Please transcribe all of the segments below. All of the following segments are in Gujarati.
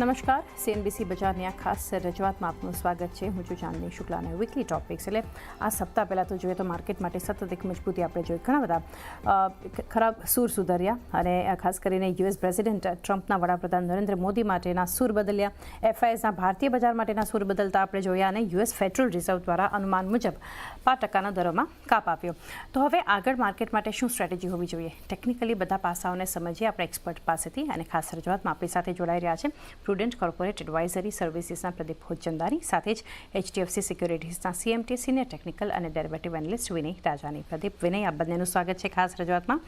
નમસ્કાર. સીએનબીસી બજારની આ ખાસ રજૂઆતમાં આપનું સ્વાગત છે. હું છું ચાંદની શુક્લાને વીકલી ટોપિક્સ એટલે આ સપ્તાહ પહેલાં તો જોઈએ તો માર્કેટ માટે સતત એક મજબૂતી આપણે જોઈ. ઘણા બધા ખરાબ સૂર સુધર્યા અને ખાસ કરીને યુએસ પ્રેસિડેન્ટ ટ્રમ્પના વડાપ્રધાન નરેન્દ્ર મોદી માટેના સૂર બદલ્યા. એફઆઈએસના ભારતીય બજાર માટેના સૂર બદલતા આપણે જોયા અને યુએસ ફેડરલ રિઝર્વ દ્વારા અનુમાન મુજબ પાંચ ટકાના દરોમાં કાપ આપ્યો. તો હવે આગળ માર્કેટ માટે શું સ્ટ્રેટેજી હોવી જોઈએ? ટેકનિકલી બધા પાસાઓને સમજીએ આપણે એક્સપર્ટ પાસેથી અને ખાસ રજૂઆતમાં આપણી સાથે જોડાઈ રહ્યા છે પ્રુડન્ટ કોર્પોરેટ એડવાઇઝરી સર્વિસીસના પ્રદીપ હોચંદારી સાથે જ એચડીએફસી સિક્યુરિટીઝના સીએમટી સિનિયર ટેકનિકલ અને ડેરિવેટિવ એનાલિસ્ટ વિનય રાજાની. પ્રદીપ, વિનય આ બંનેનું સ્વાગત છે ખાસ રજૂઆતમાં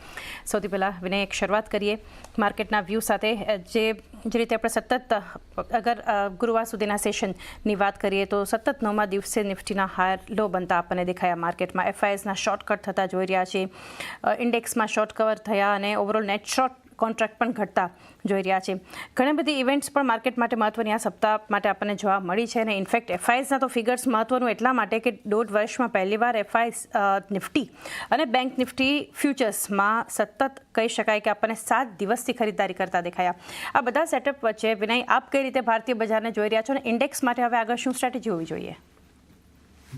સૌથી પહેલાં વિનય, એક શરૂઆત કરીએ. માર્કેટના વ્યૂ સાથે જે જે રીતે આપણે સતત, અગર ગુરુવાર સુધીના સેશનની વાત કરીએ તો સતત નવમા દિવસે નિફ્ટીના હાયર લો બનતા આપણને દેખાયા માર્કેટમાં એફઆઈએસના શોર્ટકટ થતા જોઈ રહ્યા છીએ ઇન્ડેક્સમાં શોર્ટ કવર થયા અને ઓવરઓલ નેટ શોર્ટ કોન્ટ્રાક્ટ પણ ઘટતા જોઈ રહ્યા છે. ઘણી બધી ઇવેન્ટ્સ પણ માર્કેટ માટે મહત્વની આ સપ્તાહ માટે આપણને જોવા મળી છે અને ઇનફેક્ટ એફઆઈએસના તો ફિગર્સ મહત્વનું એટલા માટે કે દોઢ વર્ષમાં પહેલીવાર એફઆઈએસ નિફ્ટી અને બેંક નિફ્ટી ફ્યુચર્સમાં સતત કહી શકાય કે આપણને સાત દિવસથી ખરીદારી કરતા દેખાયા. આ બધા સેટઅપ વચ્ચે વિનય, આપ કઈ રીતે ભારતીય બજારને જોઈ રહ્યા છો અને ઇન્ડેક્સ માટે હવે આગળ શું સ્ટ્રેટેજી હોવી જોઈએ?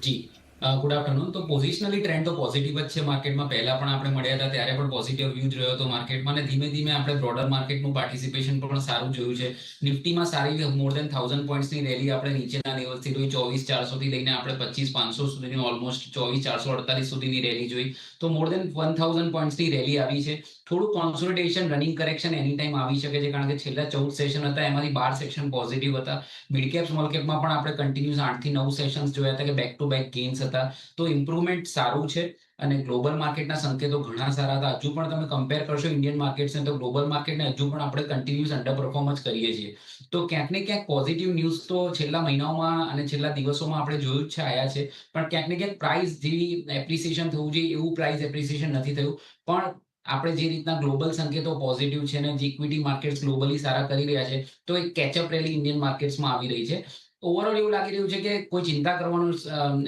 જી. ગુડ આફ્ટરનૂન તો પોઝિશનલી ટ્રેન્ડ તો પોઝિટિવ જ છે માર્કેટમાં પહેલા પણ આપણે મળ્યા હતા, ત્યારે પણ પોઝિટિવ વ્યૂ જ રહ્યો હતો માર્કેટમાં અને ધીમે ધીમે આપણે બ્રોડર માર્કેટનું પાર્ટિસિપેશન પણ સારું જોયું છે. નિફ્ટીમાં સારી મોર દેન થાઉઝન્ડ પોઈન્ટ્સની રેલી આપણે નીચેના લેવલથી જોઈ. ચોવીસ ચારસોથી લઈને આપણે પચીસ પાંચસો સુધીની ઓલમોસ્ટ ચોવીસ ચારસો અડતાલીસ સુધીની રેલી જોઈ. તો મોર દેન વન થાઉઝન્ડ પોઈન્ટ્સની રેલી આવી છે. થોડું consolidation running correction any time આવી શકે છે. કારણ કે છેલ્લા ચૌદ સેશન હતા, એમાંથી બાર સેશન પોઝિટિવ હતા. મિડ કેપ સ્મોલ કેપમાં પણ આપણે કન્ટિન્યુઅસ આઠથી નવ સેશન્સ જોયા હતા કે બેક ટુ બેક ગેન્સ હતા. તો ઇમ્પ્રુવમેન્ટ સારું છે અને ગ્લોબલ માર્કેટના સંકેતો ઘણા સારા હતા. હજુ પણ તમે કમ્પેર કરશો ઇન્ડિયન માર્કેટ્સને તો ગ્લોબલ માર્કેટને હજુ પણ આપણે કન્ટિન્યુઅસ અંડર પરફોર્મન્સ કરીએ છીએ. તો ક્યાંક ને ક્યાંક પોઝિટિવ ન્યૂઝ તો છેલ્લા મહિનાઓમાં અને છેલ્લા દિવસોમાં આપણે જોયું જ છે, આયા છે. પણ ક્યાંક ને ક્યાંક પ્રાઇસ જેવી એપ્રિસિએશન થવું જોઈએ, એવું પ્રાઇસ એપ્રિસિએશન નથી થયું. પણ આપણે જે રીતના ગ્લોબલ સંકેતો પોઝિટિવ છે અને જે ઇક્વિટી માર્કેટ્સ ગ્લોબલી સારા કરી રહ્યા છે, તો એક કેચઅપ રેલી ઇન્ડિયન માર્કેટ્સમાં આવી રહી છે. ઓવરઓલ એવું લાગી રહ્યું છે કે કોઈ ચિંતા કરવાનું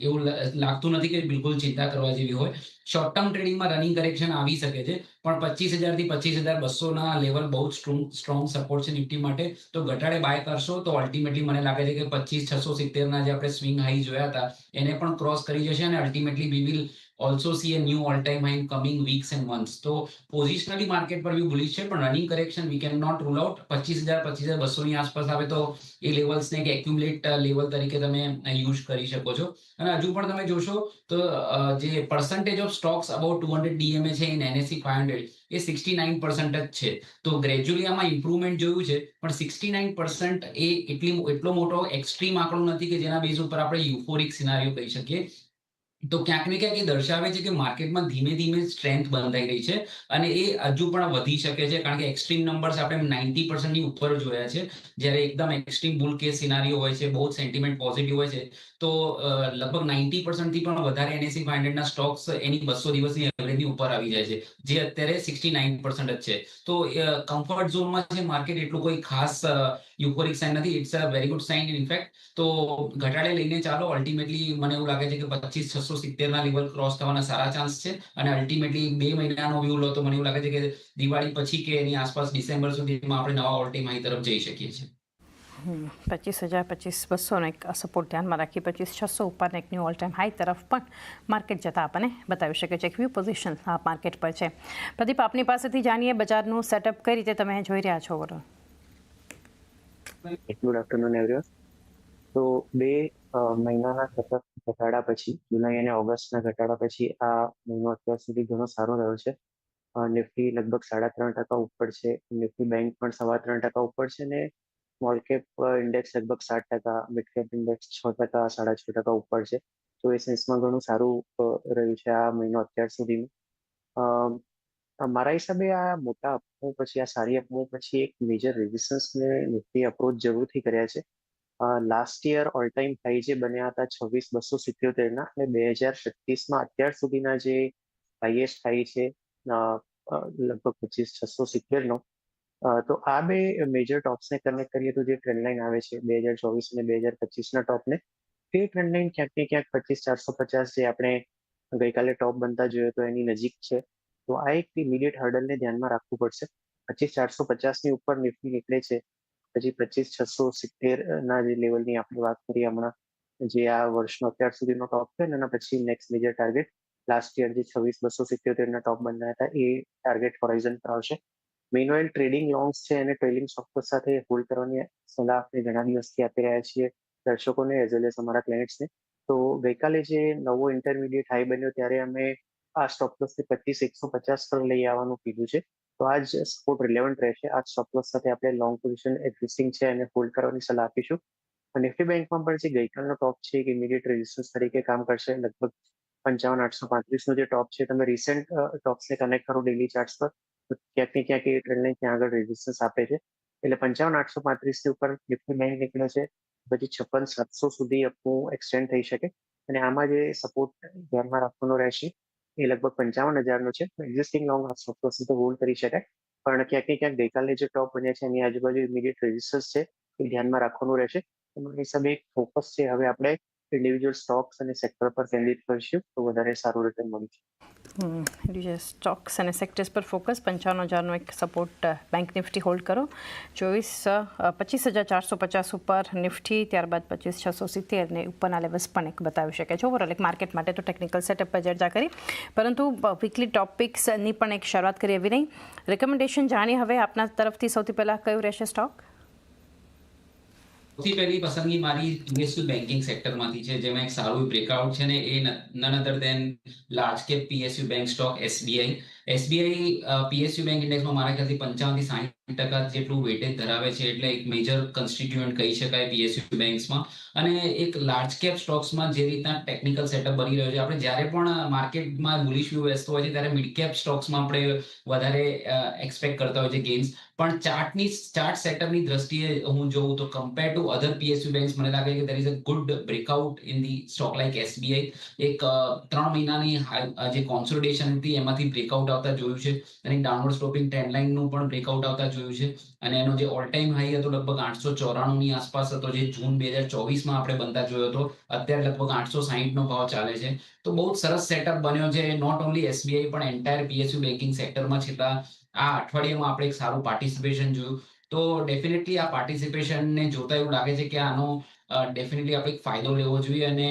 એવું લાગતું નથી કે બિલકુલ ચિંતા કરવા જેવી હોય. શોર્ટ ટર્મ ટ્રેડિંગમાં રનિંગ કરેક્શન આવી શકે છે, પણ પચીસ હજારથી પચીસ હજાર બસો ના લેવલ બહુ સ્ટ્રોંગ સ્ટ્રોંગ સપોર્ટ છે નિફ્ટી માટે. તો ઘટાડે બાય કરશો તો અલ્ટિમેટલી મને લાગે છે કે પચીસ છસો સિત્તેર ના જે આપણે સ્વિંગ હાઈ જોયા હતા, એને પણ ક્રોસ કરી જશે અને ultimately we will also see a new all time high in coming weeks and months તો પોઝિશનલી માર્કેટ પર વ્યૂ બુલિશ છે, પણ running correction we can not rule out પચીસ હજાર પચીસ હજાર બસો ની આસપાસ આવે તો એ લેવલ્સને એક એક્યુમ્યુલેટ લેવલ તરીકે તમે યુઝ કરી શકો છો. અને હજુ પણ તમે જોશો તો જે percentage of stocks about two hundred DMA છે in NSC five hundred a sixty nine percent જ છે. તો ગ્રેજ્યુઅલી આમાં ઇમ્પ્રુવમેન્ટ જોયું છે, પણ સિક્સટી નાઇન પર્સન્ટ એ એટલી, એટલો મોટો એક્સ્ટ્રીમ આંકડો નથી કે જેના બેઝ ઉપર આપણે યુફોરિક સિનારીઓ કહી શકીએ. તો ક્યાંક ને ક્યાંક એ દર્શાવે છે કે માર્કેટમાં ધીમે ધીમે સ્ટ્રેન્થ બંધાઈ રહી છે અને એ હજુ પણ વધી શકે છે કારણ કે એક્સ્ટ્રીમ નંબર્સ આપણે નાઇન્ટી પર્સન્ટની ઉપર જોયા છે. જ્યારે એકદમ એક્સ્ટ્રીમ બુલ કેસ સિનારીઓ હોય છે, બહુ સેન્ટિમેન્ટ પોઝિટિવ હોય છે, તો લગભગ નાઇન્ટી પર્સન્ટથી પણ વધારે એનએસસી ફાઈવ હંડ્રેડના સ્ટોક્સ એની બસો દિવસની એવરેજની ઉપર આવી જાય છે, જે અત્યારે સિક્સટી નાઇન પર્સન્ટ જ છે. તો કમ્ફર્ટ ઝોનમાં છે માર્કેટ એટલું કોઈ ખાસ યુફોરિક સાઇન નથી. It's a very good sign in fact તો, ઘટાડે લઈને ચાલો. અલ્ટિમેટલી મને એવું લાગે છે કે પચીસ સિત્તેર ના લેવલ ક્રોસ થવાના સારા ચાન્સ છે. અને અલ્ટિમેટલી બે મહિનાનો વ્યૂ લો તો મને એવું લાગે છે કે દિવાળી પછી કે એની આસપાસ ડિસેમ્બર સુધીમાં આપણે નવા ઓલ ટાઈમ હાઈ તરફ જઈ શકીએ છીએ. પચીસ હજાર પચીસ બસોનો એક સપોર્ટ ધ્યાનમાં રાખી પચીસ છસો ઉપરને એક ન્યૂ ઓલ ટાઈમ હાઈ તરફ પણ માર્કેટ જતાં આપણને બતાવી શકે છે. એક વ્યૂ પોઝિશન આ માર્કેટ પર છે. પ્રદીપ આપની પાસેથી જાણીએ બજારનું સેટઅપ કઈ રીતે તમે જોઈ રહ્યા છો ઓવરઓલ ગુડ આફ્ટરનૂન એવરીવન તો બે મહિનાના સતત ઘટાડા પછી, જુલાઈ અને ઓગસ્ટના ઘટાડા પછી આ મહિનો અત્યાર સુધી ઘણો સારો રહ્યો છે. નિફ્ટી લગભગ સાડા ત્રણ ટકા ઉપર છે. નિફ્ટી બેંક પણ સવા ત્રણ ટકા ઉપર છે અને સ્મોલ કેપ ઇન્ડેક્સ લગભગ સાત ટકા મિડ કેપ ઇન્ડેક્સ છ ટકા, સાડા છ ટકા ઉપર છે. તો એ સેન્સમાં ઘણું સારું રહ્યું છે આ મહિનો અત્યાર સુધીનું. મારા હિસાબે આ મોટા અપમો પછી, આ સારી અપમો પછી એક મેજર રેઝિસ્ટન્સને નિફ્ટી અપ્રોચ જરૂરથી કર્યા છે. Last year all time high જે બન્યા હતા છવ્વીસ બસો સિત્યોતેરના અને બે હજાર છત્રીસમાં અત્યાર સુધીના જે હાઈએસ્ટ હાઈ છે લગભગ પચીસ છસો સિત્તેરનો તો આ બે મેજર ટોપ્સને કનેક્ટ કરીએ તો જે ટ્રેન્ડ લાઈન આવે છે બે હજાર ચોવીસ અને બે હજાર પચીસના ટોપને તે ટ્રેન્ડ લાઈન ક્યાંક ને ક્યાંક પચીસ ચારસો પચાસ જે આપણે ગઈકાલે ટોપ બનતા જોયો તો એની નજીક છે. તો આ એક ઇમિડિયેટ હર્ડલને ધ્યાનમાં રાખવું પડશે. પચીસ ચારસો પચાસની ઉપર નિફ્ટી નીકળે છે. પછી પચીસ, છસો, સિત્તેર ના જે લેવલની આપણે વાત કરીએ હમણાં, જે આ વર્ષનો અત્યાર સુધીનો ટોપ છે અને પછી next major target last year જે છવ્વીસ, બસો સિત્યોતેરના ટોપ બન્યા હતા, એ ટાર્ગેટ હોરાઇઝન પર આવશે. મેઇનઓઇલ ટ્રેડિંગ લોન્સ છે અને ટ્રેલિંગ સોફ્ટવેર સાથે હોલ્ડ કરવાની સલાહ આપણે ઘણા દિવસથી આપી રહ્યા છીએ દર્શકોને એઝ વેલ એઝ અમારા ક્લાયન્ટ્સને તો ગઈકાલે જે નવો ઇન્ટરમીડિયેટ હાઈ બન્યો, ત્યારે અમે આ સ્ટોપ લોસને પચીસ, એકસો પચાસ પર લઈ આવવાનું કીધું છે. તો આ જ સપોર્ટ રિલેવન્ટ રહેશે. આ સ્ટોપ સાથે આપણે લોંગ પોઝિશન એક્ઝિસ્ટિંગ છે અને હોલ્ડ કરવાની સલાહ આપીશું. અને નિફ્ટી બેંકમાં પણ જે ગઈકાલનો ટોપ છે, એક ઇમિડિયેટ રેઝિસ્ટન્સ તરીકે કામ કરશે. લગભગ પંચાવન, આઠસો પાંત્રીસનો જે ટોપ છે, તમે રિસેન્ટ ટોપ્સને કનેક્ટ કરો ડેલી ચાર્ટ્સ પર ક્યાંક ને ક્યાંક એ ટ્રેન્ડ લાઈન ત્યાં આગળ રેઝિસ્ટન્સ આપે છે. એટલે પંચાવન, આઠસો પાંત્રીસની ઉપર નિફ્ટી બેંક નીકળે છે. પછી છપ્પન, સાતસો સુધી અપનું એક્સટેન્ડ થઈ શકે. અને આમાં જે સપોર્ટ ધ્યાનમાં રાખવાનો રહેશે એ લગભગ પંચાવન હજારનો છે. એક્ઝિસ્ટિંગ લોંગ સ્ટોક તો હોલ્ડ કરી શકાય. પણ ક્યાંક ને ક્યાંક ગઈકાલે જે ટોપ બન્યા છે, એની આજુબાજુ ઇમિડિયેટ રેઝિસ્ટન્સ છે, એ ધ્યાનમાં રાખવાનું રહેશે. એના હિસાબે ફોકસ છે. હવે આપણે ઇન્ડિવિજ્યુઅલ સ્ટોક્સ અને સેક્ટર પર કેન્દ્રિત કરશું તો વધારે સારું રિટર્ન મળશે સ્ટોક્સ અને સેક્ટર્સ પર ફોકસ પંચાવન હજારનો એક સપોર્ટ બેંક નિફ્ટી હોલ્ડ કરો ચોવીસ પચીસ હજાર ચારસો પચાસ ઉપર નિફ્ટી ત્યારબાદ પચીસ છસો સિત્તેર ને ઉપરના લેવલ્સ પણ એક બતાવી શકે છે ઓવરઓલ એક માર્કેટ માટે તો ટેકનિકલ સેટઅપ પર ચર્ચા કરી પરંતુ વીકલી ટોપિક્સની પણ એક શરૂઆત કરી એવી નહીં રેકમેન્ડેશન જાણીએ હવે આપના તરફથી સૌથી પહેલાં કયું રહેશે સ્ટોક સૌથી પહેલી પસંદગી મારી પીએસયુ બેન્કિંગ સેક્ટરમાંથી છે, જેમાં એક સારું બ્રેકઆઉટ છે ને એ none other than large cap PSU bank stock SBI SBI PSU bank ઇન્ડેક્સમાં મારા ખ્યાલથી પંચાવનથી સાહીઠ ટકા જેટલું વેટેજ ધરાવે છે, એટલે એક મેજર કન્સ્ટિટ્યુઅન્ટ કહી શકાય પીએસયુ બેંક્સમાં અને એક લાર્જ કેપ સ્ટોક્સમાં જે રીતના ટેકનિકલ સેટઅપ બની રહ્યો છે. આપણે જ્યારે પણ માર્કેટમાં બુલિશ વ્યૂ બેસતો હોય છે, ત્યારે મિડ કેપ સ્ટોક્સમાં આપણે વધારે એક્સપેક્ટ કરતા હોય છે ગેઇન્સ પણ ચાર્ટની ચાર્ટ સેટઅપની દ્રષ્ટિએ હું જોઉં તો compare to other PSU banks મને લાગે કે there is a good breakout in the stock like SBI એક ત્રણ મહિનાની જે કોન્સોલિડેશન હતી, એમાંથી બ્રેકઆઉટ આવતા જોયું છે. અને ડાઉનવર્ડ સ્લોપિંગ ટ્રેન્ડ લાઇનનું પણ બ્રેકઆઉટ આવતા જોયું છે. અને એનો જે ઓલ ટાઈમ હાઈ હતો લગભગ આઠસો ચોરાણુંની આસપાસ હતો, જે જૂન બે હજાર ચોવીસમાં આપણે બનતા જોયો હતો. અત્યારે લગભગ આઠસો સાહીઠનો ભાવ ચાલે છે. તો બહુ સરસ સેટઅપ બન્યો છે. નોટ ઓનલી એસબીઆઈ પણ એન્ટાયર પીએસયુ બેન્કિંગ સેક્ટરમાં છેલ્લા આ અઠવાડિયામાં આપણે એક સારું પાર્ટિસિપેશન જોયું. તો ડેફિનેટલી આ પાર્ટિસિપેશનને જોતા એવું લાગે છે કે આનો ડેફિનેટલી આપણે ફાયદો લેવો જોઈએ અને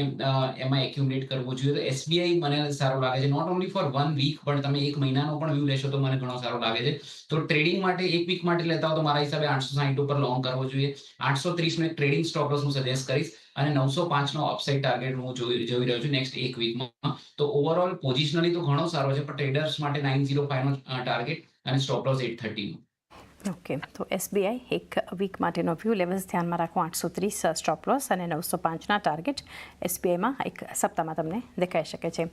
એમાં એક્યુમુલેટ કરવું જોઈએ. તો એસબીઆઈ મને સારું લાગે છે. Not only for one week પણ તમે એક મહિનાનો પણ વ્યૂ લેશો તો મને ઘણો સારો લાગે છે. તો ટ્રેડિંગ માટે એક વીક માટે લેતા હો તો મારા હિસાબે આઠસો સાહીઠ ઉપર લોંગ કરવો જોઈએ. આઠસો ત્રીસનો એક ટ્રેડિંગ સ્ટોપલોસ હું સજેસ્ટ કરીશ અને નવસો પાંચનો અપસાઇડ ટાર્ગેટ હું જોઈ જોઈ રહ્યો છું નેક્સ્ટ એક વીકમાં તો ઓવરઓલ પોઝિશનલી તો ઘણો સારો છે, પણ ટ્રેડર્સ માટે નાઇન ઝીરો ફાઈવનો ટાર્ગેટ અને સ્ટોપ લોસ એટ થર્ટીનો ઓકે તો એસબીઆઈ એક વીક માટેનો વ્યૂ લેવલ્સ ધ્યાનમાં રાખો, આઠસો ત્રીસ સ્ટોપ લોસ અને નવસો પાંચના ટાર્ગેટ એસબીઆઈમાં એક સપ્તાહમાં તમને દેખાઈ શકે છે.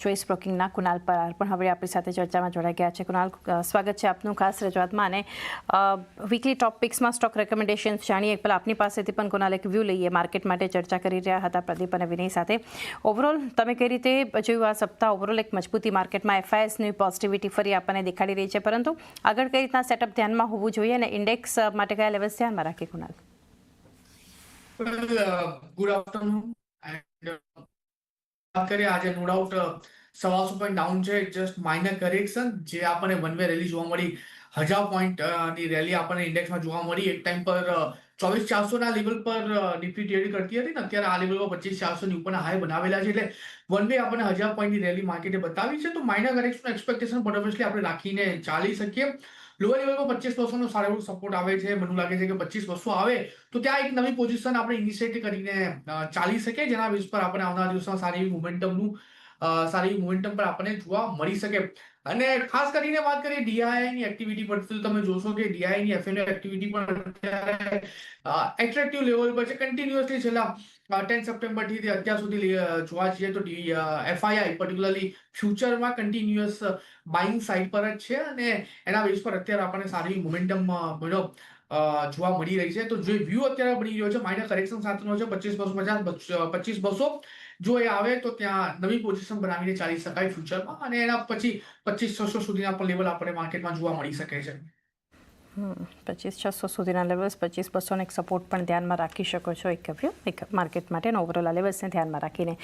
ચોઈસ બ્રોકિંગના કુનાલ પરાર પણ હવે આપણી સાથે ચર્ચામાં જોડાઈ ગયા છે. કુનાલ સ્વાગત છે આપનું ખાસ રજૂઆતમાં અને વીકલી ટોપિક્સમાં સ્ટોક રેકમેન્ડેશન્સ જાણીએ. પહેલાં આપની પાસેથી પણ કુનાલ એક વ્યૂ લઈએ. માર્કેટ માટે ચર્ચા કરી રહ્યા હતા પ્રદીપ અને વિનય સાથે. ઓવરઓલ તમે કઈ રીતે જોયું આ સપ્તાહ? ઓવરઓલ એક મજબૂતી માર્કેટમાં એફઆઈએસની પોઝિટિવિટી ફરી આપણને દેખાડી રહી છે. પરંતુ આગળ કઈ રીતના સેટઅપ ધ્યાનમાં હોવું જોઈએ અને ઇન્ડેક્સ માટે કયા લેવલ્સ ધ્યાનમાં રાખીએ કુનાલ ગુડ આફ્ટરનૂન વાત આજે નો ડાઉટ સવાસો પોઈન્ટ ડાઉન છે? જસ્ટ માઇનર કરેક્શન જે આપણને વન વે રેલી જોવા મળી, હજાર પોઈન્ટની રેલી આપણને ઇન્ડેક્સમાં જોવા મળી. એક ટાઈમ પર ચોવીસ ચારસો ના લેવલ પર નિફ્ટી ટ્રેડ કરતી હતી ને, અત્યારે આ લેવલ પર પચીસ ચારસો ની ઉપરના હાઈ બનાવેલા છે. એટલે વન વે આપણને હજાર પોઈન્ટની રેલી માર્કેટે બતાવી છે. તો માઇનર કરેક્શન એક્સપેક્ટેશન ઓબ્વિયસલી આપણે રાખીને ચાલી શકીએ. લોઅર લેવલ પર પચીસ બસોનો સારો એવો સપોર્ટ આવે છે. મને લાગે છે કે પચીસ બસો આવે તો ત્યાં એક નવી પોઝિશન આપણે ઇનિશિયેટ કરીને ચાલી શકે જેના બેઝ પર આપણે આવનારા દિવસમાં સારી એવી મોમેન્ટમનું સારી એવી મોમેન્ટમ પર આપણને જોવા મળી શકે. અને ખાસ કરીને વાત કરીએ ડીઆઈની એક્ટિવિટી પર, તો તમે જોશો કે ડીઆઈની એફએનઓ એક્ટિવિટી પણ અત્યારે એટ્રેક્ટિવ લેવલ પર છે. કન્ટિન્યુઅસલી છેલ્લા ટેન સપ્ટેમ્બરથી અત્યાર સુધી જોવા જઈએ તો એફઆઈઆઈ પર્ટિક્યુલરલી ફ્યુચરમાં કન્ટિન્યુઅસ બાઇંગ સાઇડ પર જ છે અને એના બેઝ પર અત્યારે આપણને સારી મોમેન્ટમ જોવા મળી રહી છે. તો જે વ્યૂ અત્યારે બની રહ્યો છે માઇનર કરેક્શન સાથેનો છે, પચીસ બસો પચાસ પચીસ બસો. જો એ આવે તો ત્યાં નવી પોઝિશન બનાવીને ચાલી શકાય ફ્યુચરમાં અને એના પછી પચીસ છસો સુધીના પણ લેવલ આપણે માર્કેટમાં જોવા મળી શકે છે. પચીસ છસો સુધીના લેવલ્સ પચીસ બસોને એક સપોર્ટ પણ ધ્યાનમાં રાખી શકો છો એક એક માર્કેટ માટે ઓવરઓલ લેવલ્સને ધ્યાનમાં રાખીને.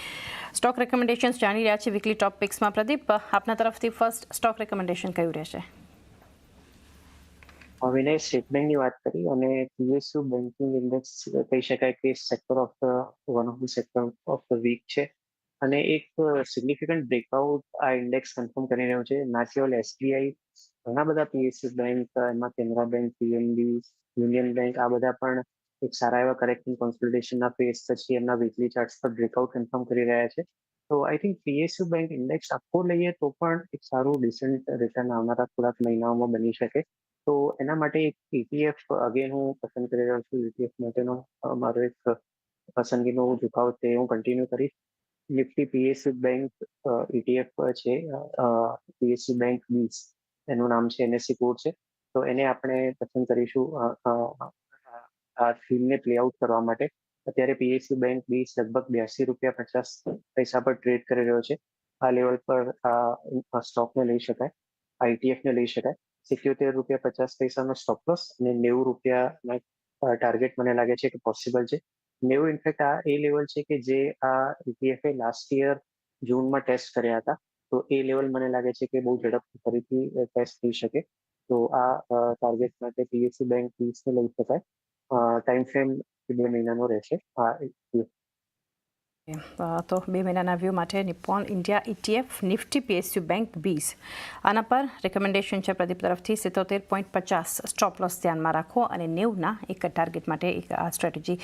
સ્ટોક રેકમેન્ડેશન્સ જાણી રહ્યા છે વીકલી ટોપિક્સમાં પ્રદીપ. આપના તરફથી ફર્સ્ટ સ્ટોક રેકમેન્ડેશન કયું રહેશે? વિનય સ્ટેટ બેંકની વાત કરી અને પીએસયુ બેન્કિંગ ઇન્ડેક્સ કહી શકાય કે sector of the one of the sector of the week છે. અને એક સિગ્નિફિકન્ટ બ્રેકઆઉટ આ ઇન્ડેક્સ કન્ફર્મ કરી રહ્યો છે. ના કેવલ એસબીઆઈ ઘણા બધા પીએસસી બેંક એમાં Canara bank PNB union bank આ બધા પણ એક સારા એવા કરેક્ટિંગ કોન્સલ્ટેશનના ફેસ પછી એમના વીકલી ચાર્ટ્સ પર બ્રેકઆઉટ કન્ફર્મ કરી રહ્યા છે. તો I think PSU bank index આખો લઈએ તો પણ એક સારું ડિસન્ટ રિટર્ન આવનારા થોડાક મહિનાઓમાં બની શકે. તો એના માટે એક ઇટીએફ અગેન હું પસંદ કરી રહ્યો છું. ઇટીએફ માટેનો મારો એક પસંદગીનો ઝુકાવ તે હું કન્ટિન્યુ કરીશ. નિફ્ટી પીએસયુ બેંક ઇટીએફ છે પીએસયુ બેંક વીસ. એનું નામ છે એનએસસી કોડ છે. તો એને આપણે પસંદ કરીશું આ થીમને પ્લે આઉટ કરવા માટે. અત્યારે પીએસયુ બેંક બી લગભગ બ્યાસી રૂપિયા પચાસ પૈસા પર ટ્રેડ કરી રહ્યો છે. આ લેવલ પર આ સ્ટોકને લઈ શકાય. આઈટીએફ ને લઈ શકાય. સિત્યોતેર રૂપિયા પચાસ પૈસાનો સ્ટોપ લોસ અને નેવું રૂપિયા ટાર્ગેટ મને લાગે છે કે પોસિબલ છે. નેવું ઇનફેક્ટ આ એ લેવલ છે કે જે આ ETF લાસ્ટ યર જૂનમાં ટેસ્ટ કર્યા હતા. તો એ લેવલ મને લાગે છે કે બહુ ઝડપથી ફરીથી ટેસ્ટ થઈ શકે. તો આ ટાર્ગેટ માટે પીએસસી બેંક ફીસને લઈ શકાય. ટાઈમ ફ્રેમ બે મહિનાનો રહેશે. આ તો બે મહિનાના વ્યૂ માટે Nippon India ETF Nifty PSU bank BeES આના પર રેકમેન્ડેશન છે પ્રદીપ તરફથી. સિત્તોતેર પોઈન્ટ પચાસ સ્ટોપ લોસ ધ્યાનમાં રાખો અને નેવના એક ટાર્ગેટ માટે એક, આ સ્ટ્રેટેજી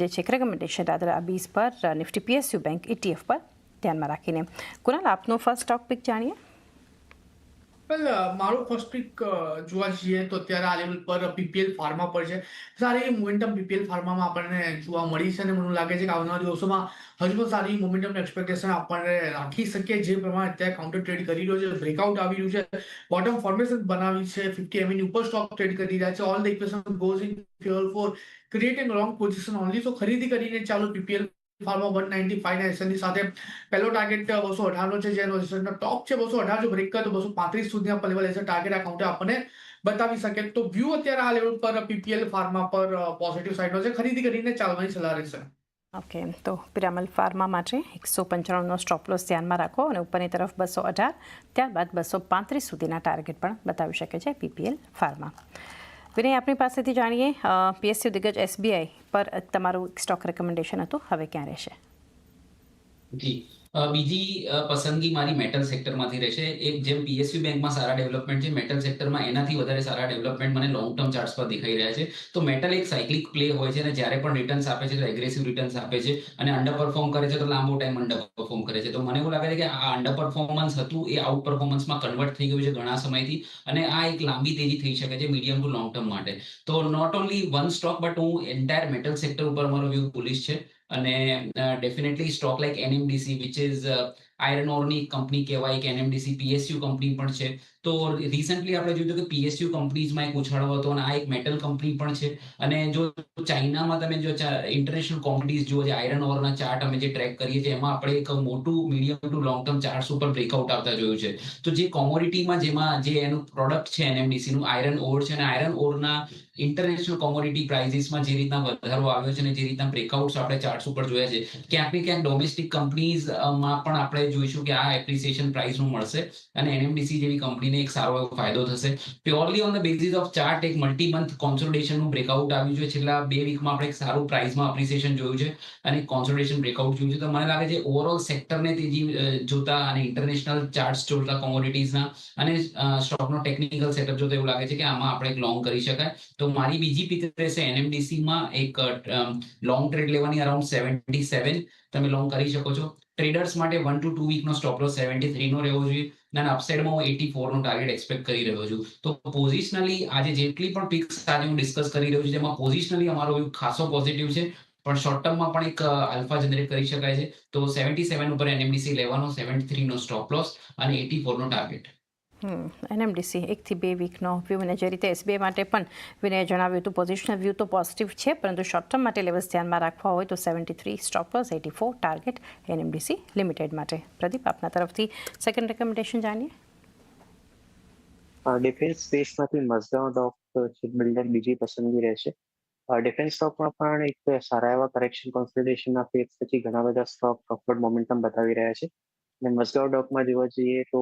જે છે રેકમેન્ડેશન રાત્રે આ બીસ પર નિફ્ટી પીએસયુ બેંક ઇટીએફ પર ધ્યાનમાં રાખીને. કુનાલ આપનો ફર્સ્ટ સ્ટોક પિક જાણીએ? વેલ મારું ફર્સ્ટ પિક જોવા જઈએ તો અત્યારે આ લેવલ પર પીપીએલ ફાર્મા પર છે. સારી મોમેન્ટમ પીપીએલ ફાર્મામાં આપણને જોવા મળી છે અને મને લાગે છે કે આવનારા દિવસોમાં હજુ પણ સારી મોમેન્ટમ એક્સપેક્ટેશન આપણને રાખી શકીએ. જે પ્રમાણે અત્યારે કાઉન્ટર ટ્રેડ કરી રહ્યો છે બ્રેકઆઉટ આવી રહ્યું છે. બોટમ ફોર્મેશન બનાવી છે ફિફ્ટી એમની ઉપર સ્ટોક ટ્રેડ કરી રહ્યા છે. All the equation goes in fuel for creating wrong position only so ખરીદી કરીને ચાલો PPL pharma one ninety five એસએલની સાથે. પહેલો ટાર્ગેટ બસો અઢારનો છે, જેનો ટોપ છે બસો અઢાર જો બ્રેક કરે તો બસો પાંત્રીસ સુધીના લેવલ છે ટાર્ગેટ આ કાઉન્ટર આપણને બતાવી શકે. તો વ્યૂ અત્યારે આ લેવલ પર પીપીએલ ફાર્મા પર પોઝિટિવ સાઈડનો છે. ખરીદી કરીને ચાલવાની સલાહ રહેશે. ઓકે તો પિરામલ ફાર્મા માટે એકસો પંચાણુંનો સ્ટોપ લોસ ધ્યાનમાં રાખો અને ઉપરની તરફ બસો અઢાર, ત્યારબાદ બસો પાંત્રીસ સુધીના ટાર્ગેટ પણ બતાવી શકે છે પીપીએલ ફાર્મા વિનય આપણી પાસેથી જાણીએ પીએસયુ દિગ્ગજ એસબીઆઈ પર તમારું સ્ટોક રેકમેન્ડેશન હતું. હવે ક્યાં રહેશે? જી. બીજી પસંદગી મારી મેટલ સેક્ટરમાંથી રહેશે એક જેમ પીએસયુ બેંકમાં સારા ડેવલપમેન્ટ છે મેટલ સેક્ટરમાં એનાથી વધારે સારા ડેવલપમેન્ટ મને લોંગ ટર્મ ચાર્ટ્સ પર દેખાઈ રહ્યા છે. તો મેટલ એક સાયકલિક પ્લે હોય છે અને જ્યારે પણ રિટર્ન્સ આપે છે, તો એગ્રેસિવ રિટર્ન્સ આપે છે અને અંડર પરફોર્મ કરે છે, તો લાંબો ટાઈમ અંડર પરફોર્મ કરે છે. તો મને એવું લાગે છે કે આ અંડર પરફોર્મન્સ હતું, એ આઉટ પરફોર્મન્સમાં કન્વર્ટ થઈ ગયું છે ઘણા સમયથી અને આ એક લાંબી તેજી થઈ શકે છે મીડિયમ ટુ લોંગ ટર્મ માટે. તો not only one stock but હું એન્ટાયર મેટલ સેક્ટર ઉપર મારો વ્યૂ પોલીસ છે. અને definitely stock like NMDC which is iron ઓરની company કહેવાય કે એનએમડીસી પીએસયુ કંપની પણ છે. તો રિસન્ટલી આપણે જોયું કે પીએસયુ કંપનીઝમાં એક ઉછાળો હતો અને આ એક મેટલ કંપની પણ છે. અને જો ચાઇનામાં તમે જો ઇન્ટરનેશનલ કોમ્પિટીઝ જુઓ જે આયરન ઓરના ચાર્ટ અમે જે ટ્રેક કરીએ છીએ, એમાં આપણે એક મોટું medium to long term charts ઉપર બ્રેકઆઉટ આવતા જોયું છે. તો જે કોમોડિટીમાં જેમાં, જે એનું પ્રોડક્ટ છે એનએમડીસી નું આયરન ઓર છે અને આયરન ઓરના ઇન્ટરનેશનલ કોમોડિટી પ્રાઇઝિસમાં જે રીતના વધારો આવ્યો છે અને જે રીતના બ્રેકઆઉટ્સ આપણે ચાર્ટ્સ ઉપર જોયા છે, ક્યાંક ને ક્યાંક ડોમેસ્ટિક કંપનીઝમાં પણ આપણે જોઈશું કે આ એપ્રિસિએશન પ્રાઇસનું મળશે અને એનએમડીસી જેવી કંપનીને એક સારો એવો ફાયદો થશે. Purely on the basis of chart એક મલ્ટી મંથ કોન્સોલિડેશનનું બ્રેકઆઉટ આવ્યું છે. છેલ્લા બે વીકમાં આપણે એક સારું પ્રાઇસમાં એપ્રિસિએશન જોયું છે અને કોન્સોલિડેશન બ્રેકઆઉટ જોયું છે. તો મને લાગે છે ઓવરઓલ સેક્ટરને તેજી જોતા અને ઇન્ટરનેશનલ ચાર્ટ્સ જોતા કોમોડિટીઝના અને સ્ટોકનો ટેકનિકલ સેટઅપ જોતા એવું લાગે છે કે આમાં આપણે એક લોંગ કરી શકાય. તો મારી બીજી પીક રહેશે એનએમડીસીમાં એક લોંગ ટ્રેડ લેવાની અરાઉન્ડ સેવન્ટી સેવન તમે લોંગ કરી શકો છો. ટ્રેડર્સ માટે વન ટુ ટુ વીકનો સ્ટોપ લોસ સેવન્ટી થ્રીનો રહેવો જોઈએ. અને અપસાઇડમાં હું એટી ફોરનો ટાર્ગેટ એક્સપેક્ટ કરી રહ્યો છું. તો પોઝિશનલી આજે જેટલી પણ પિક્સ આજે હું ડિસ્કસ કરી રહ્યો છું, જેમાં પોઝિશનલી અમારો ખાસો પોઝિટિવ છે. પણ શોર્ટ ટર્મમાં પણ એક આલ્ફા જનરેટ કરી શકાય છે. તો સેવન્ટી સેવન ઉપર એનએમડીસી લેવાનો સેવન્ટી થ્રીનો સ્ટોપ લોસ અને એટી ફોરનો ટાર્ગેટ એનએમડીસી, એકથી બે વીકનો વ્યૂ અને જે રીતે એસબીઆઈ માટે પણ વિનયે જણાવ્યું હતું પોઝિશનલ વ્યૂ તો પોઝિટિવ છે, પરંતુ શોર્ટ ટર્મ માટે લેવલ્સ ધ્યાનમાં રાખવા હોય તો seventy three stoppers eighty four target NMDC limited માટે. પ્રદીપ, આપના તરફથી સેકન્ડ રેકમેન્ડેશન જાણીએ? ડિફેન્સ સ્પેસમાંથી મઝગાઉટ ડોક બિલ્ડર બીજી પસંદગી રહેશે ડિફેન્સ સ્ટોકમાં પણ એક સારા એવા કરેક્શન કોન્સોલિડેશનના ફેસ પછી ઘણા બધા સ્ટોક અપવર્ડ મોમેન્ટમ બતાવી રહ્યા છે. અને મઝગાવ ડોકમાં જોવા જઈએ તો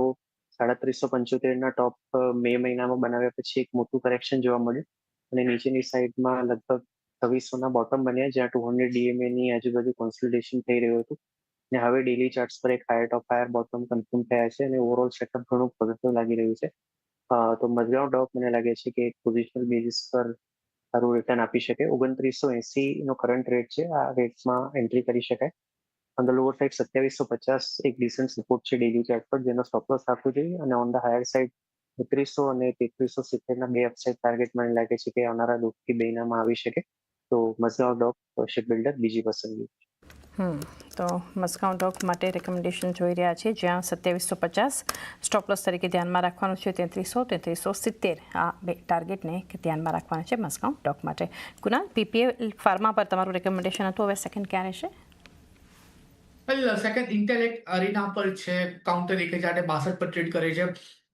સાડત્રીસો પંચોતેરના ટોપ મે મહિનામાં બનાવ્યા પછી એક મોટું કરેક્શન જોવા મળ્યું. અને નીચેની સાઈડમાં લગભગ છવ્વીસોના બોટમ બન્યા, જ્યાં ટુ હંડ્રેડ ડીએમએ ની આજુબાજુ કોન્સોલિડેશન થઈ રહ્યું હતું. અને હવે ડેલી ચાર્ટ્સ પર એક higher top higher bottom confirm થયા છે અને ઓવરઓલ સેટઅપ ઘણું પોઝિટિવ લાગી રહ્યું છે. તો મઝગાંવ ડોક મને લાગે છે કે એક પોઝિશનલ બેઝિસ પર સારું રિટર્ન આપી શકે. ઓગણત્રીસો એસી નો કરંટ રેટ છે. આ રેટમાં એન્ટ્રી કરી શકાય. ઓન ધ લોઅર સાઈડ સત્યાવીસો પચાસ એક ડિસન્ટ સપોર્ટ છે ડેલી ચાર્ટ પર, જેનો સ્ટોપ લોસ રાખવું જોઈએ અને ઓન ધ હાયર સાઈડ બત્રીસો અને તેત્રીસો સિત્તેરના બે અપસાઇડ ટાર્ગેટ મને લાગે છે કે આવનારા દોઢથી મહિનામાં આવી શકે. તો મઝગાંવ ડોક શિપ બિલ્ડર બીજી પસંદગી તો મસ્કાઉ ડોક માટે રેકમેન્ડેશન જોઈ રહ્યા છે. જ્યાં સત્યાવીસો પચાસ સ્ટોપલોસ તરીકે ધ્યાનમાં રાખવાનું છે. તેત્રીસો તેત્રીસો સિત્તેર આ બે ટાર્ગેટને ધ્યાનમાં રાખવાના છે મસ્કાઉ ડોક માટે. કુનાલ પીપીએ ફાર્મા પર તમારું રેકમેન્ડેશન હતું. હવે સેકન્ડ ક્યાં રહેશે સેકન્ડ ઇન્ટેલેક્ટ અરીના પર છે કાઉન્ટર એક હજાર બાસઠ પર ટ્રેડ કરે છે.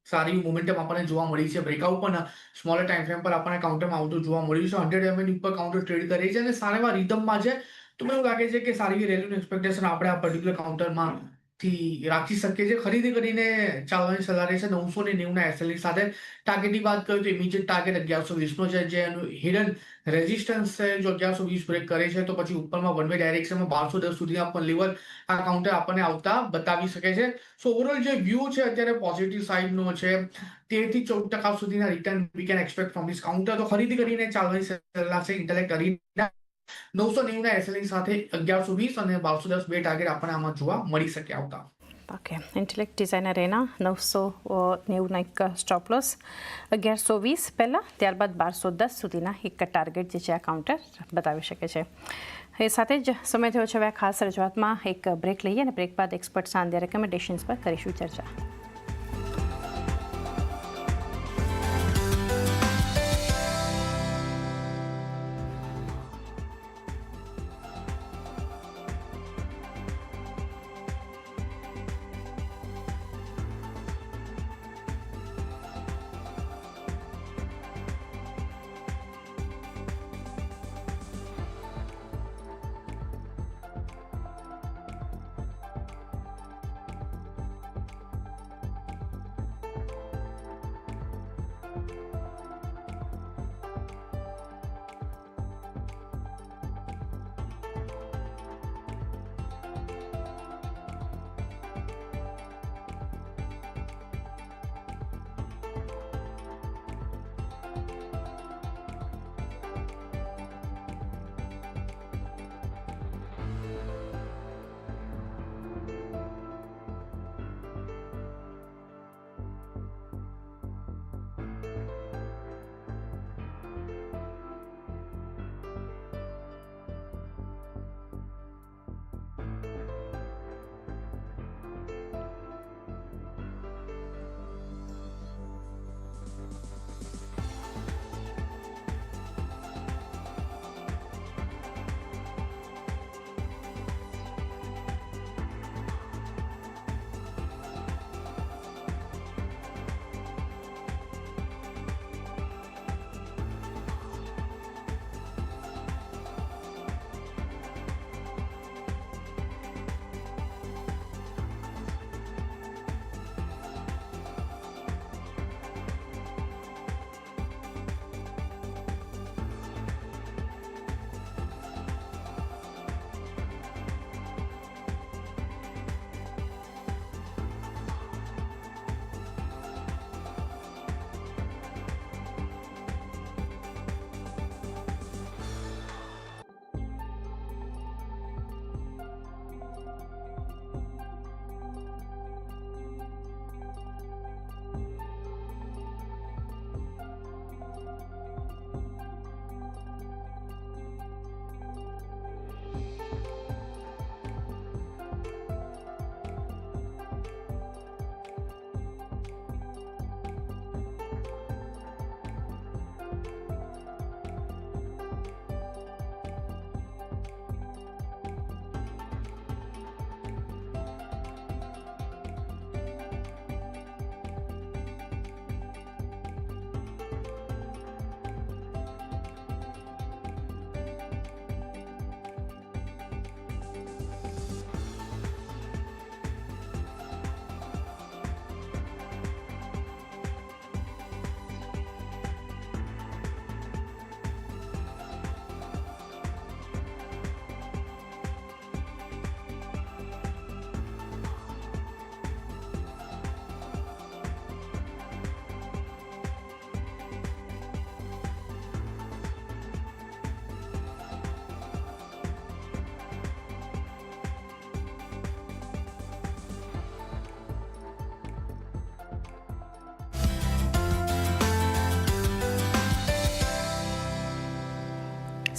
સારી મોમેન્ટમ આપણને જોવા મળી છે. બ્રેકઆઉટ પણ સ્મોલર ટાઈમ ફ્રેમ પર આપણને કાઉન્ટરમાં આવતું જોવા મળ્યું છે. હંડ્રેડ એમએન ઉપર કાઉન્ટર ટ્રેડ કરે છે અને સારા એવા રિધમમાં છે. તો મને એવું લાગે છે કે સારી એવી રેલ્યુનું એક્સપેક્ટેશન આપણે આ પર્ટિક્યુલર કાઉન્ટરમાં થી રાખી શકીએ છીએ. ખરીદી કરીને ચાલવાની સલાહ રહેશે નવસો ને નેવુંના એસએલઈ સાથે ટાર્ગેટની વાત કરીએ તો ઇમિડિયેટ ટાર્ગેટ અગિયારસો વીસનો છે. જે એનું હિડન રેઝિસ્ટન્સ છે. જો અગિયારસો વીસ બ્રેક કરે છે, તો પછી ઉપરમાં વન વે ડાયરેક્શનમાં બારસો દસ સુધીના પણ લેવલ આ કાઉન્ટર આપણને આવતા બતાવી શકે છે. સો ઓવરઓલ જે વ્યૂ છે, અત્યારે પોઝિટિવ સાઇડનો છે. તેરથી ચૌદ ટકા સુધીના return we can expect from this counter તો ખરીદી કરીને ચાલવાની સલાહ છે. ઇન્ટેલેક્ટ કરીને નવસો નેવુંના એસએલઈ સાથે અગિયારસો વીસ અને બારસો દસ બે ટાર્ગેટ આપણને આમાં જોવા મળી શકે આવતા. ઓકે ઇન્ટેલેક્ટ ડિઝાઇનર એના નવસો નેવુંના એક સ્ટોપ લોસ અગિયારસો વીસ પહેલાં, ત્યારબાદ બારસો દસ સુધીના એક ટાર્ગેટ જે છે આ કાઉન્ટર બતાવી શકે છે. એ સાથે જ સમય થયો છે હવે ખાસ રજૂઆતમાં એક બ્રેક લઈએ અને બ્રેક બાદ એક્સપર્ટ સાંધ્યા રેકમેન્ડેશન્સ પર કરીશું ચર્ચા.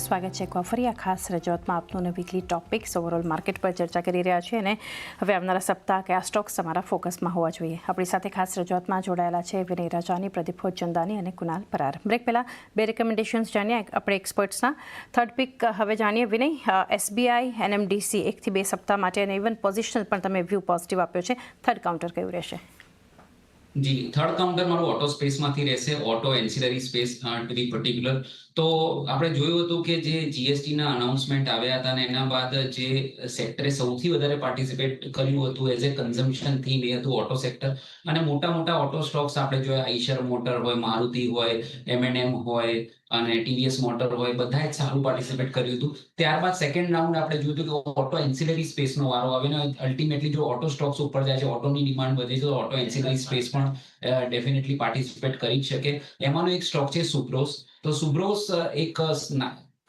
સ્વાગત છે એકવાર ફરી આ ખાસ રજૂઆતમાં આપનું વીકલી ટોપિક્સ ઓવરઓલ માર્કેટ પર ચર્ચા કરી રહ્યા છીએ અને હવે આવનારા સપ્તાહ કયા સ્ટોક્સ તમારા ફોકસમાં હોવા જોઈએ. આપણી સાથે ખાસ રજૂઆતમાં જોડાયેલા છે વિનય રાજાની, પ્રદીપ ચંદાની અને કુનાલ પરાર. બ્રેક પહેલાં બે રેકમેન્ડેશન્સ જાણીએ આપણે એક્સપર્ટ્સના થર્ડ પિક હવે જાણીએ વિનય એસબીઆઈ એનએમડીસી એકથી બે સપ્તાહ માટે અને ઇવન પોઝિશનલ પણ તમે વ્યૂ પોઝિટિવ આપ્યો છે. થર્ડ કાઉન્ટર કયું રહેશે? જી થર્ડ કાઉન્ટર મારું ઓટો સ્પેસમાંથી રહેશે. Auto ancillary space to be particular તો આપણે જોયું હતું કે જે જીએસટી ના અનાઉન્સમેન્ટ આવ્યા હતા અને એના બાદ જે સેક્ટરે સૌથી વધારે પાર્ટિસિપેટ કર્યું હતું એઝ એ કન્ઝમ્પશન થીમ એ હતું ઓટો સેક્ટર અને મોટા મોટા ઓટો સ્ટોક્સ આપણે જોયા આઈશર મોટર હોય મારુતિ હોય એમએનએમ હોય અને ટીવીએસ મોટર હોય, બધાએ જ સારું પાર્ટિસિપેટ કર્યું હતું. ત્યારબાદ સેકન્ડ રાઉન્ડ આપણે જોયું હતું કે ઓટો એન્સિલરી સ્પેસનો વારો આવે ને અલ્ટિમેટલી જો ઓટો સ્ટોક્સ ઉપર જાય છે ઓટોની ડિમાન્ડ વધે છે, તો ઓટો એન્સિલરી સ્પેસ પણ ડેફિનેટલી પાર્ટિસિપેટ કરી શકે. એમાંનો એક સ્ટોક છે સુપ્રોસ તો સુબ્રોસ એક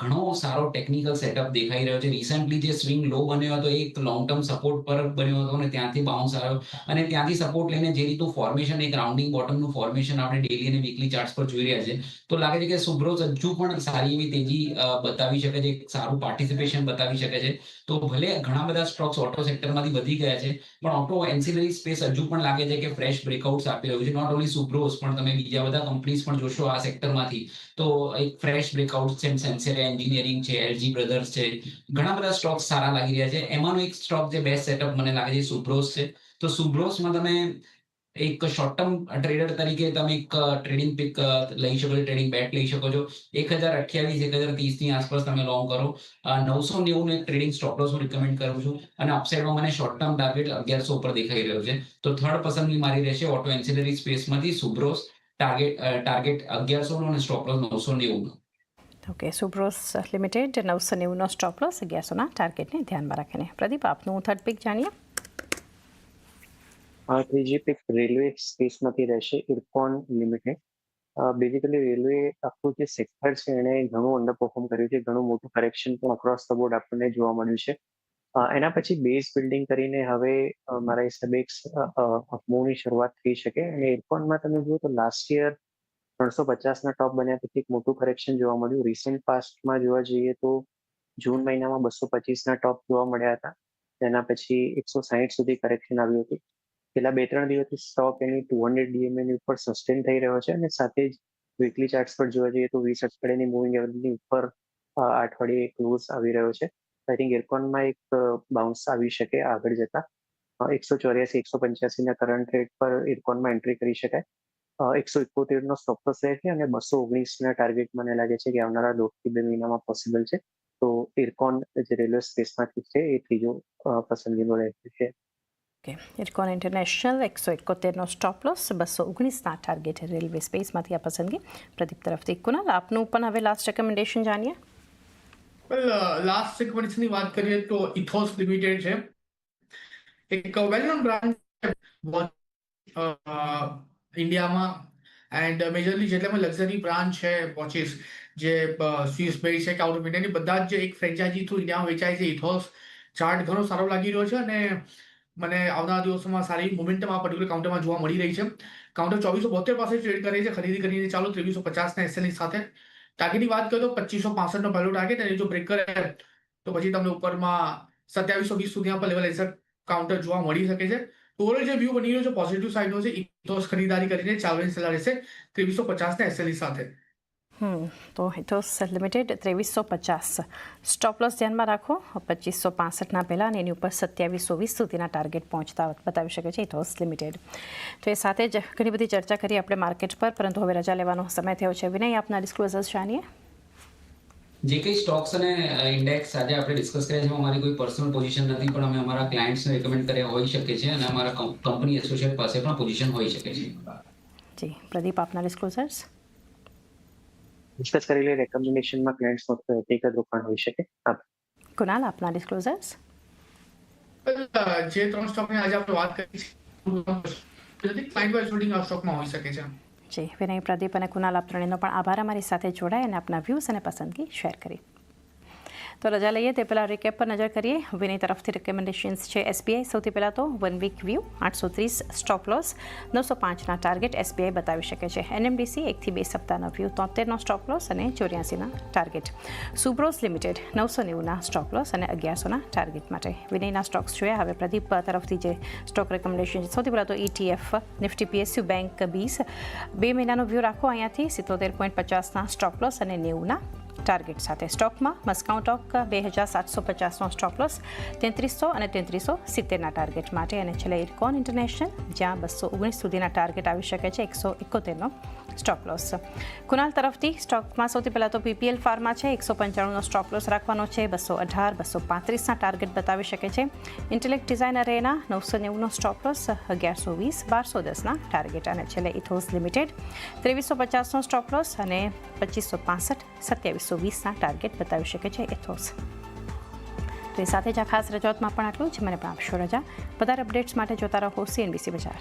ઘણો સારો ટેકનિકલ સેટઅપ દેખાઈ રહ્યો છે. રિસન્ટલી જે સ્વિંગ લો બન્યો હતો, એક લોંગ ટર્મ સપોર્ટ પર બન્યો હતો અને ત્યાંથી બાઉન્સ આવ્યો. અને ત્યાંથી સપોર્ટ લઈને જે રીતનું ફોર્મેશન એક રાઉન્ડિંગ બોટમનું ફોર્મેશન આપણે ડેલી અને વીકલી ચાર્ટ્સ પર જોઈ રહ્યા છે તો લાગે છે કે સુબ્રોસ હજુ પણ સારી એવી તેજી બતાવી શકે છે સારું પાર્ટિસિપેશન બતાવી શકે છે. તો ભલે ઘણા બધા સ્ટોક્સ ઓટો સેક્ટરમાંથી વધી ગયા છે, પણ ઓટો એન્સિલરી સ્પેસ હજુ પણ લાગે છે કે ફ્રેશ બ્રેકઆઉટ્સ આપી રહ્યું છે. નોટ ઓનલી સુબ્રોસ, પણ તમે બીજા બધા કંપનીઝ પણ જોશો આ સેક્ટરમાંથી તો એક ફ્રેશ બ્રેકઆઉટ છે સેન્સેરે એન્જિનિયરિંગ છે એલજી બ્રધર્સ છે. ઘણા બધા સ્ટોક્સ સારા લાગી રહ્યા છે. એમાંનો એક સ્ટોક જે બેસ્ટ સેટઅપ મને લાગે છે સુબ્રોસ છે. તો સુબ્રોસમાં તમે એક શોર્ટ ટર્મ ટ્રેડર તરીકે તમે એક ટ્રેડિંગ પિક લઈ શકો છો ટ્રેડિંગ બેટ લઈ શકો છો. એક હજાર અઠ્યાવીસ, એક હજાર ત્રીસની આસપાસ તમે લોંગ કરો. નવસો નેવું એક ટ્રેડિંગ સ્ટોપ લોસ હું રિકમેન્ડ કરું છું. અને અપસાઇડમાં મને શોર્ટ ટર્મ ટાર્ગેટ અગિયારસો ઉપર દેખાઈ રહ્યો છે. તો થર્ડ પસંદગી મારી રહેશે ઓટો એન્સિલરી સ્પેસમાંથી સુબ્રોસ ટાર્ગેટ ટાર્ગેટ અગિયારસો નો અને સ્ટોપલોસ નવસો નેવું ઓકે સુબ્રોસ લિમિટેડ નવસો નેવુંનો સ્ટોપ લોસ અગિયારસોના ટાર્ગેટને ધ્યાનમાં રાખીને. પ્રદીપ આપનું થર્ડ પિક જાણીએ? આ ત્રીજી પિક રેલવે સ્પેસમાંથી રહેશે ઇરકોન લિમિટેડ. બેઝિકલી રેલવે આખું જે સેક્ટર છે એણે ઘણું અંડર પરફોર્મ કર્યું છે ઘણું મોટું કરેક્શન પણ અક્રોસ ધ બોર્ડ આપણને જોવા મળ્યું છે. એના પછી બેઝ બિલ્ડિંગ કરીને હવે મારા હિસાબે એક મૂવની શરૂઆત થઈ શકે. અને એરફોનમાં તમે જુઓ તો લાસ્ટ યર ત્રણસો પચાસના ટોપ બન્યા પછી એક મોટું કરેક્શન જોવા મળ્યું. રિસેન્ટ પાસ્ટમાં જોવા જઈએ તો જૂન મહિનામાં બસો પચીસના ટોપ જોવા મળ્યા હતા. તેના પછી એકસો સાહીઠ સુધી કરેક્શન આવ્યું હતું. છેલ્લા બે ત્રણ દિવસથી સ્ટોક એની ટુ હંડ્રેડ ડીએમએની ઉપર સસ્ટેન થઈ રહ્યો છે અને સાથે જ વીકલી ચાર્ટ્સ પર જોવા જઈએ તો વીસ અઠવાડિયાની મૂવિંગ એવરેજની ઉપર આ અઠવાડિયે ક્લોઝ આવી રહ્યો છે. થિંક એરકોનમાં એક બાઉન્સ આવી શકે આગળ જતા. એકસો ચોર્યાસી, એકસો પંચ્યાસીના કરંટ રેટ પર એરકોનમાં એન્ટ્રી કરી શકાય. એકસો એકોતેરનો સ્ટોપલોસ રહેશે અને બસો ઓગણીસના ટાર્ગેટ મને લાગે છે કે આવનારા દોઢથી બે મહિનામાં પોસિબલ છે. તો એરકોન જે રેલવે સ્પેસમાંથી છે એ ત્રીજો પસંદગીનો રહેશે છે. ઓકે. ઇરકોન ઇન્ટરનેશનલ એકસો એકોતેરનો સ્ટોપ લોસ બસો ઓગણીસના ટાર્ગેટ રેલવે સ્પેસમાંથી આ પસંદગી. પ્રદીપ તરફથી કુનાલ, આપનું પણ હવે લાસ્ટ રેકમેન્ડેશન જાણીએ. વેલ લાસ્ટ સિક્વન્સની વાત કરીએ તો ઇથોસ લિમિટેડ છે. એક વેલ નોન બ્રાન્ડ ઇન્ડિયામાં. એન્ડ મેજરલી જેટલામાં લક્ઝરી બ્રાન્ડ છે વોચિસ જે સ્વિસ બેઝ છે કે આઉટ ઓફ ઇન્ડિયાની બધા જ એક ફ્રેન્ચાઇઝી થ્રુ ઇન્ડિયામાં વેચાય છે, ઇથોસ. ચાર્ટ ઘણો સારો લાગી રહ્યો છે અને મને આવનારા દિવસોમાં સારી મોમેન્ટમ આ પર્ટિક્યુલર કાઉન્ટરમાં જોવા મળી રહી છે. કાઉન્ટર ચોવીસો બોતેર પાસે ટ્રેડ કરે છે, ખરીદી કરીને ચાલો ત્રેવીસો પચાસના એસએલની સાથે. ટાર્ગેટની વાત કરીએ તો પચીસો પાસઠનો પહેલો ટાર્ગેટ અને જો બ્રેક કરે તો પછી તમને ઉપરમાં સત્યાવીસો વીસ સુધી પર લેવલ એસર કાઉન્ટર જોવા મળી શકે છે. ઓવરઓલ જે વ્યૂ બની રહ્યો છે પોઝિટિવ સાઇડનો છે ઇથોસ ખરીદારી કરીને ચાલવાની સલાહ રહેશે ત્રેવીસો પચાસના એસએલઈ સાથે. હમ તો હેથોસ લિમિટેડ ત્રેવીસો પચાસ. સ્ટોપ લોસ ધ્યાનમાં રાખો. પચીસો પાસઠના પહેલાં અને એની ઉપર સત્યાવીસો વીસ સુધીના ટાર્ગેટ પહોંચતા બતાવી શકે છે હિથોસ લિમિટેડ. તો એ સાથે જ ઘણી બધી ચર્ચા કરી આપણે માર્કેટ પર પરંતુ હવે રજા લેવાનો સમય થયો છે. વિનય આપના ડિસ્ક્લોઝર્સ જાણીએ? જે કઈ સ્ટોક્સ અને ઇન્ડેક્સ આજે આપણે ડિસ્કસ કર્યા છે અમારી કોઈ પર્સનલ પોઝિશન નથી પણ અમે અમારા ક્લાયન્ટ્સને રેકમેન્ડ કર્યા હોઈ શકે છે અને અમારા કંપની એસોસિએટ પાસે પણ પોઝિશન હોઈ શકે છે. જી પ્રદીપ આપના ડિસ્ક્લોઝર્સ ડિસ્કસ કરેલી રેકમેન્ડેશનમાં ક્લાયન્ટ્સ વ્યક્તિગત રોકાણ હોઈ શકે. કુનાલ આપના ડિસ્ક્લોઝર્સ જે ત્રણ સ્ટોકની આજે આપણે વાત કરી છે ક્લાયન્ટ વાઇઝ હોલ્ડિંગ આ સ્ટોકમાં હોઈ શકે છે. જી વિનય પ્રદીપ અને કુનાલ આપ ત્રણેયનો પણ આભાર અમારી સાથે જોડાય અને આપના વ્યૂઝ અને પસંદગી શેર કરી. તો રજા લઈએ તે પહેલાં રિકેપ પર નજર કરીએ. વિની તરફથી રેકમેન્ડેશન્સ છે એસબીઆઈ સૌથી પહેલાં તો વન વીક વ્યૂ આઠસો ત્રીસ સ્ટોપ લોસ નવસો પાંચના ટાર્ગેટ એસબીઆઈ બતાવી શકે છે. એનએમડીસી એકથી બે સપ્તાહનો વ્યૂ તોતેરનો સ્ટોપ લોસ અને ચોર્યાસીના ટાર્ગેટ સુબ્રોસ લિમિટેડ નવસો નેવુંના સ્ટોપ લોસ અને અગિયારસોના ટાર્ગેટ માટે. વિનયના સ્ટોક્સ જોયા. હવે પ્રદીપ તરફથી જે સ્ટોક રેકમેન્ડેશન સૌથી પહેલાં તો ETF Nifty PSU bank BeES બે મહિનાનો વ્યૂ રાખો. અહીંયાથી સિત્તોતેર પોઈન્ટ પચાસના સ્ટોપ લોસ અને નેવુંના ટાર્ગેટ સાથે સ્ટોકમાં મસ્કાઉ ટોક બે હજાર સાતસો પચાસનો સ્ટોપ લોસ તેત્રીસો અને તેત્રીસો સિત્તેરના ટાર્ગેટ માટે અને છેલ્લે ઇરકોન ઇન્ટરનેશનલ, જ્યાં બસો ઓગણીસ સુધીના ટાર્ગેટ આવી શકે છે, એકસો એકોતેરનો સ્ટોપલોસ કુનાલ તરફથી સ્ટોકમાં સૌથી પહેલાં તો પીપીએલ ફાર્મા છે, એકસો પંચાણુંનો સ્ટોપલોસ રાખવાનો છે, બસો અઢાર, બસો પાંત્રીસના ટાર્ગેટ બતાવી શકે છે. ઇન્ટેલેક્ટ ડિઝાઇનર એના નવસો નેવુંનો સ્ટોપ લોસ, અગિયારસો વીસ, બારસો દસના ટાર્ગેટ અને છેલ્લે ઇથોસ લિમિટેડ. ત્રેવીસો પચાસનો સ્ટોપ લોસ અને પચીસો પાસઠ, સત્યાવીસો વીસના ટાર્ગેટ બતાવી શકે છે એથોસ તો એ સાથે જ આ ખાસ રજૂઆતમાં પણ આટલું જ. મને પણ આપશો રજા. વધારે અપડેટ્સ માટે જોતા રહો સીએનબીસી બજાર.